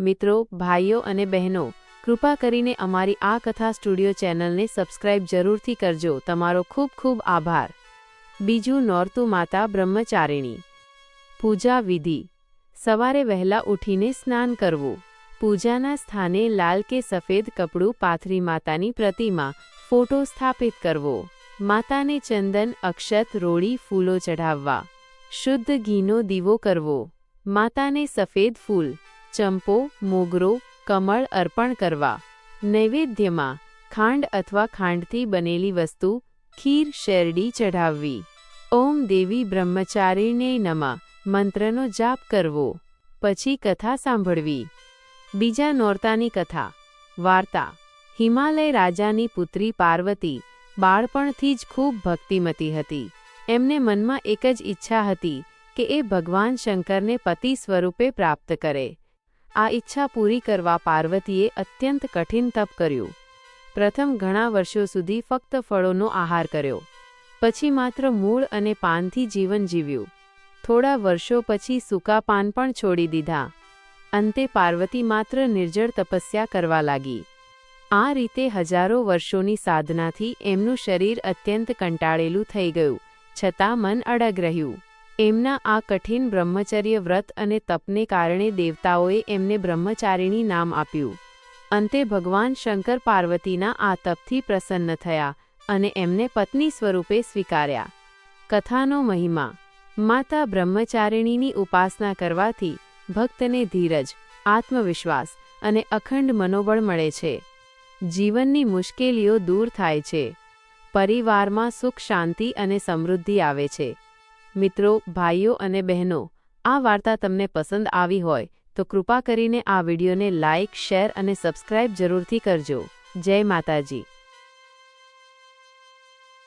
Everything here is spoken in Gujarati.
મિત્રો, ભાઈઓ અને બહેનો, કૃપા કરીને અમારી આ કથા સ્ટુડિયો ચેનલને સબસ્ક્રાઇબ જરૂરથી કરજો. તમારો ખૂબ ખૂબ આભાર. બીજું નોરતું માતા બ્રહ્મચારિણી. પૂજા વિધિ. સવારે વહેલા ઉઠીને સ્નાન કરવું. પૂજાના સ્થાને લાલ કે સફેદ કપડું પાથરી માતાની પ્રતિમા, ફોટો સ્થાપિત કરવો. માતાને ચંદન, અક્ષત, રોળી, ફૂલો ચઢાવવા. શુદ્ધ ઘીનો દીવો કરવો. માતાને સફેદ ફૂલ ચંપો, મોગરો, કમળ અર્પણ કરવા. નૈવેદ્યમાં ખાંડ અથવા ખાંડથી બનેલી વસ્તુ, ખીર, શેરડી ચઢાવવી. ઓમ દેવી બ્રહ્મચારીને નમા, મંત્રનો જાપ કરવો. પછી કથા સાંભળવી. બીજા નોરતાની કથા. વાર્તા. હિમાલય રાજાની પુત્રી પાર્વતી બાળપણથી જ ખૂબ ભક્તિમતી હતી. એમને મનમાં એક જ ઈચ્છા હતી કે એ ભગવાન શંકરને પતિ સ્વરૂપે પ્રાપ્ત કરે. આ ઈચ્છા પૂરી કરવા પાર્વતીએ અત્યંત કઠિન તપ કર્યું. પ્રથમ ઘણા વર્ષો સુધી ફક્ત ફળોનો આહાર કર્યો. પછી માત્ર મૂળ અને પાનથી જીવન જીવ્યું. થોડા વર્ષો પછી સૂકા પાન પણ છોડી દીધા. અંતે પાર્વતી માત્ર નિર્જળ તપસ્યા કરવા લાગી. આ રીતે હજારો વર્ષોની સાધનાથી એમનું શરીર અત્યંત કંટાળેલું થઈ ગયું, છતાં મન અડગ રહ્યું. એમના આ કઠિન બ્રહ્મચર્ય વ્રત અને તપને કારણે દેવતાઓએ એમને બ્રહ્મચારિણી નામ આપ્યું. અંતે ભગવાન શંકર પાર્વતીના આ તપથી પ્રસન્ન થયા અને એમને પત્ની સ્વરૂપે સ્વીકાર્યા. કથાનો મહિમા. માતા બ્રહ્મચારિણીની ઉપાસના કરવાથી ભક્તને ધીરજ, આત્મવિશ્વાસ અને અખંડ મનોબળ મળે છે. જીવનની મુશ્કેલીઓ દૂર થાય છે. પરિવારમાં સુખ શાંતિ અને સમૃદ્ધિ આવે છે. મિત્રો, ભાઈઓ અને બહેનો, આ વાર્તા તમને પસંદ આવી હોય તો કૃપા કરીને આ વિડીયોને લાઇક શેર અને સબસ્ક્રાઇબ જરૂરથી કરજો. જય માતાજી.